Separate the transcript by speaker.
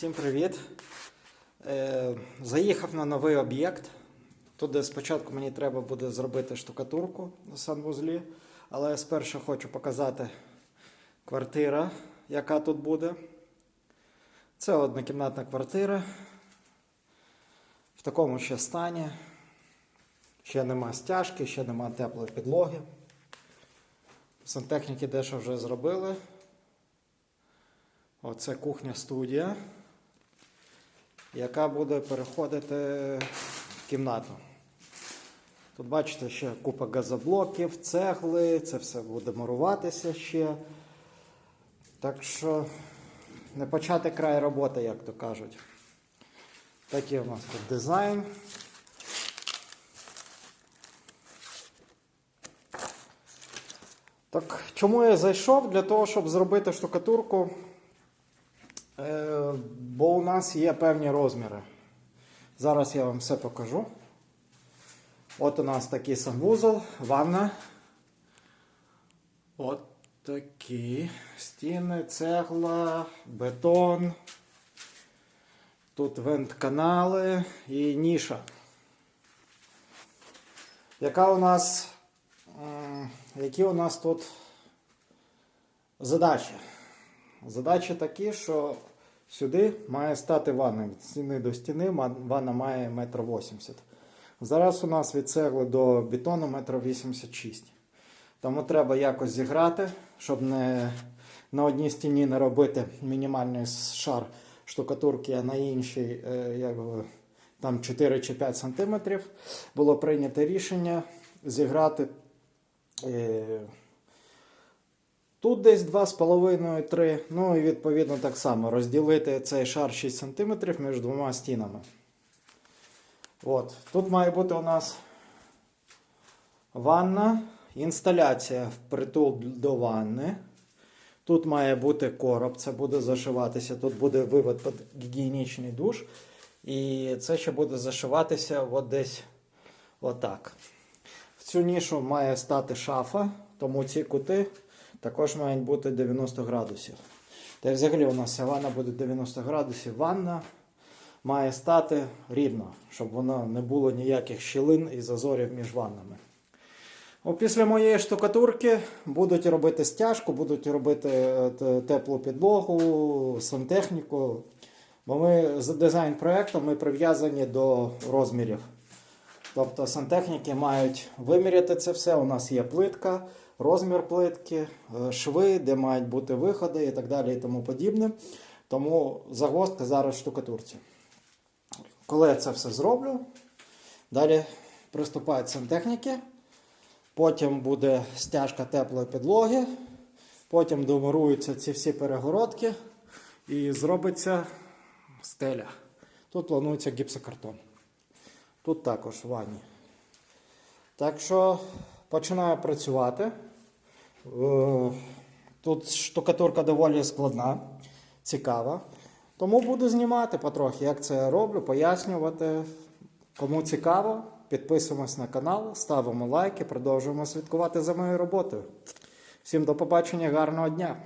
Speaker 1: Всім привіт. Е, заїхав на новий об'єкт. Тут де спочатку мені треба буде зробити штукатурку на санвузлі, але я спершу хочу показати квартира, яка тут буде. Це однокімнатна квартира. В такому ще стані. Ще нема стяжки, ще нема теплої підлоги. Сантехніки дещо вже зробили. Оце кухня-студія, яка буде переходити в кімнату. Тут бачите, ще купа газоблоків, цегли, це все буде муруватися ще. Так що не почати край роботи, як то кажуть. Такий у нас тут дизайн. Так, чому я зайшов? Для того, щоб зробити штукатурку. Е, бо у нас є певні розміри. Зараз я вам все покажу. От у нас такий санвузол, ванна. От такі стіни, цегла, бетон. Тут вент-канали і ніша. Яка у нас, які у нас тут задачі? Задачі такі, що сюди має стати ванна. Від стіни до стіни ванна має 1,80 м. Зараз у нас від цегли до бетону 1,86 м. Тому треба якось зіграти, щоб не на одній стіні не робити мінімальний шар штукатурки, а на іншій е, як би, там 4 чи 5 см. Було прийнято рішення зіграти. е, Тут десь 2,5-3. Ну і відповідно так само розділити цей шар 6 см між двома стінами. От. Тут має бути у нас ванна, інсталяція впритул до ванни. Тут має бути короб, це буде зашиватися. Тут буде вивод під гігієнічний душ. І це ще буде зашиватися от десь отак. В цю нішу має стати шафа, тому ці кути також мають бути 90 градусів. Та взагалі у нас ванна буде 90 градусів. Ванна має стати рівно, щоб воно не було ніяких щілин і зазорів між ваннами. Після моєї штукатурки будуть робити стяжку, будуть робити е, теплу підлогу, сантехніку. Бо ми з дизайн проєктом прив'язані до розмірів. Тобто сантехніки мають виміряти це все. У нас є плитка, розмір плитки, е, шви, де мають бути виходи і так далі і тому подібне. Тому загвоздка зараз штукатурці. Коли я це все зроблю, далі приступають сантехніки. Потім буде стяжка теплої підлоги. Потім домуруються ці всі перегородки і зробиться стеля. Тут планується гіпсокартон. Тут також в ванні. Так що починаю працювати. Е, Тут штукатурка доволі складна, цікава. Тому буду знімати потрохи, як це я роблю, пояснювати. Кому цікаво, підписуємось на канал, ставимо лайки, продовжуємо слідкувати за моєю роботою. Всім до побачення, гарного дня!